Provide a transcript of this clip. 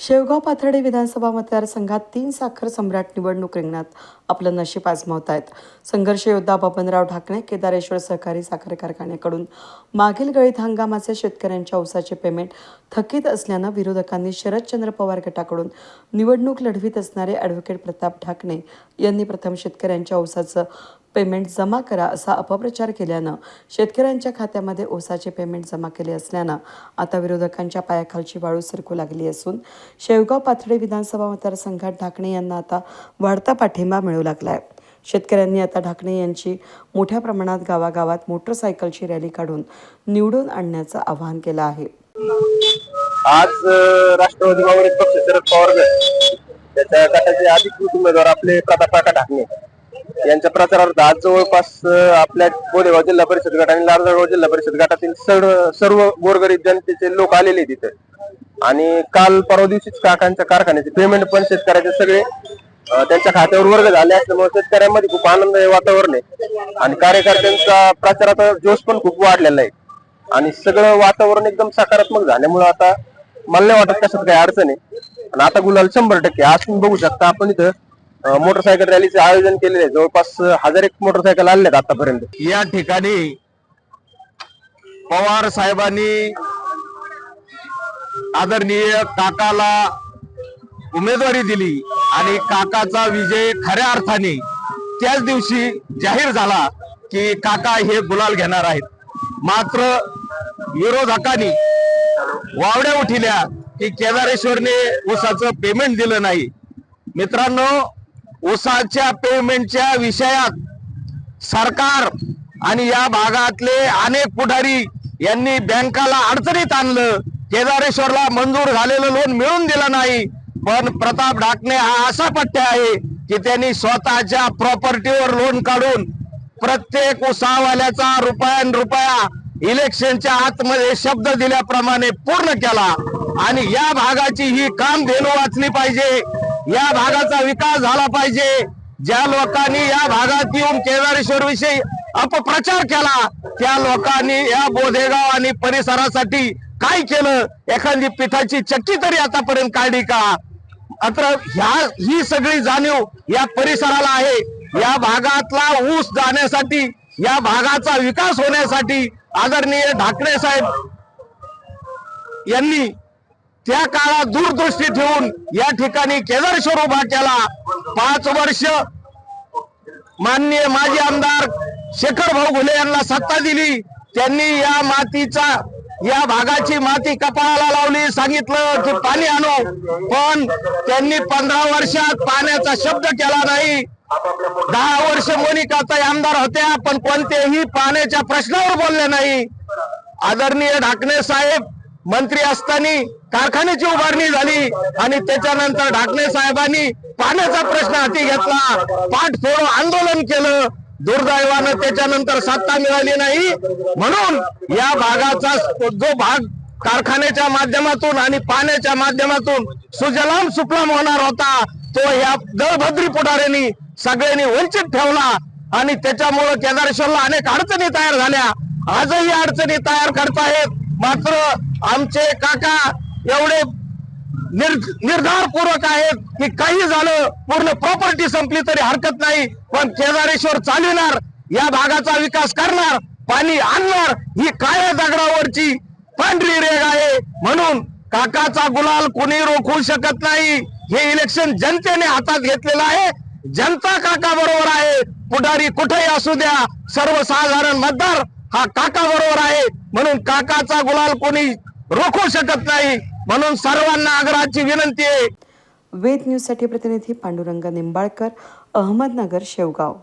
शेवगाव पाथर्डी विधानसभा मतदारसंघात तीन साखर सम्राट निवडणूक रिंगणात आपलं नशीब आजमावत आहेत संघर्ष योद्धा बबनराव ढाकणे केदारेश्वर सहकारी साखर कारखान्याकडून मागील गळीत हंगामाचे शेतकऱ्यांच्या ऊसाचे पेमेंट थकीत असल्यानं विरोधकांनी शरदचंद्र पवार गटाकडून निवडणूक लढवीत असणारे ॲडव्होकेट प्रताप ढाकणे यांनी प्रथम शेतकऱ्यांच्या ऊसाचं पेमेंट जमा करा असा अपप्रचार केल्यानं शेतकऱ्यांच्या खात्यामध्ये ओसाचे पेमेंट जमा केले असल्यानं आता विरोधकांच्या पायाखालची वाळू सरकू लागली असून शेवगाव पाथर्डी विधानसभा मतदारसंघात ढाकणे यांना आता वाढता पाठिंबा मिळू लागला आहे शेतकऱ्यांनी आता ढाकणे यांची मोठ्या प्रमाणात गावागावात मोटरसायकलची रॅली काढून निवडून आणण्याचं आवाहन केलं आहे. आज राष्ट्रवादी काँग्रेस पक्ष शरद पवार गट त्याच्या गटाचे अधिकृत उमेदवार आपले प्रताप काका ढाकणे. यांच्या प्रचारार्थ आज जवळपास आपल्या बोदेगाव जिल्हा परिषद गट आणि लारजगाव जिल्हा परिषद गटातील सर्व सर्व गोरगरीब जनतेचे लोक आलेले तिथे आणि काल परवा दिवशीच काकांच्या कारखान्याचे पेमेंट पण शेतकऱ्याचे सगळे त्यांच्या खात्यावर वर्ग झाले असल्यामुळे शेतकऱ्यांमध्ये खूप आनंद वातावरण आहे. आणि कार्यकर्त्यांचा प्रचाराचा जोश पण खूप वाढलेला आहे. आणि सगळं वातावरण एकदम सकारात्मक झाल्यामुळं आता मला नाही वाटत कशात काही अडचण आहे. आणि आता गुलाल शंभर टक्के आज तुम्ही बघू शकता आपण इथं मोटरसायकल रॅलीचे आयोजन केलेले आहे. जवळपास हजार एक मोटरसायकल आलेले आहेत आतापर्यंत. या ठिकाणी पवार साहेबांनी आदरणीय काकाला उमेदवारी दिली आणि काकाचा विजय खऱ्या अर्थाने त्याच दिवशी जाहीर झाला की काका हे गुलाल घेणार आहेत. मात्र विरोधकांनी वावड्या उठिल्या की केदारेश्वरने ऊसाचं पेमेंट दिलं नाही. मित्रांनो ऊसाच्या पेमेंटच्या विषयात सरकार आणि या भागातले अनेक पुढारी यांनी बँकाला अडचणीत आणलं. केदारेश्वरला मंजूर झालेलं लोन मिळून दिलं नाही. पण प्रताप ढाकणे हा असा पट्ट्या आहे की त्यांनी स्वतःच्या प्रॉपर्टीवर लोन काढून प्रत्येक उसावाल्याचा रुपयान रुपया इलेक्शनच्या आतमध्ये शब्द दिल्याप्रमाणे पूर्ण केला. आणि या भागाची ही काम धेनू वाचली पाहिजे. या भागाचा विकास झाला पाहिजे. ज्या लोकांनी या भागात येऊन केदारेश्वर विषयी अपप्रचार केला त्या लोकांनी या बोधेगाव आणि परिसरासाठी काय केलं? एखादी पिठाची चक्की तरी आतापर्यंत काढली का? मात्र ह्या ही सगळी जाणीव या परिसराला आहे. या भागातला ऊस जाण्यासाठी या भागाचा विकास होण्यासाठी आदरणीय ढाकणे साहेब यांनी त्या काळात दूरदृष्टी ठेवून या ठिकाणी केदारेश्वर उभा केला. पाच वर्ष माननीय माजी आमदार शेखर भाऊ घुले यांना सत्ता दिली. त्यांनी या मातीचा या भागाची माती कपाळाला लावली. सांगितलं की पाणी आणू. पण त्यांनी पंधरा वर्षात पाण्याचा शब्द केला नाही. दहा वर्ष मोनिकाताई आमदार होत्या पण कोणतेही पाण्याच्या प्रश्नावर बोलले नाही. आदरणीय ढाकणे साहेब मंत्री असताना कारखान्याची उभारणी झाली आणि त्याच्यानंतर ढाकणे साहेबांनी पाण्याचा प्रश्न हाती घेतला. पाठ फोडो आंदोलन केलं. दुर्दैवानं त्याच्यानंतर सत्ता मिळाली नाही. म्हणून या भागाचा जो भाग कारखान्याच्या माध्यमातून आणि पाण्याच्या माध्यमातून सुजलाम सुफलाम होणार होता तो या दळभद्री पुढाऱ्यांनी सगळ्यांनी वंचित ठेवला आणि त्याच्यामुळं केदारेश्वरला अनेक अडचणी तयार झाल्या. आजही अडचणी तयार करतायत मात्र आमचे काका एवढे निर्धारपूर्वक आहेत की काही झालं पूर्ण प्रॉपर्टी संपली तरी हरकत नाही पण केदारेश्वर चालविणार या भागाचा विकास करणार पाणी आणणार ही काळ्या दगडावरची पांढरी रेग आहे. म्हणून काकाचा गुलाल कुणी रोखू शकत नाही हे इलेक्शन जनतेने हातात घेतलेलं आहे. जनता काका बरोबर आहे पुढारी कुठेही असू द्या सर्वसाधारण मतदार हा काका बरोबर आहे. म्हणून काकाचा गुलाल कोणी रोखू शकत नाही. म्हणून सर्वांना आग्रहाची विनंती आहे. वेद न्यूजसाठी प्रतिनिधी पांडुरंग निंबाळकर अहमदनगर शेवगाव.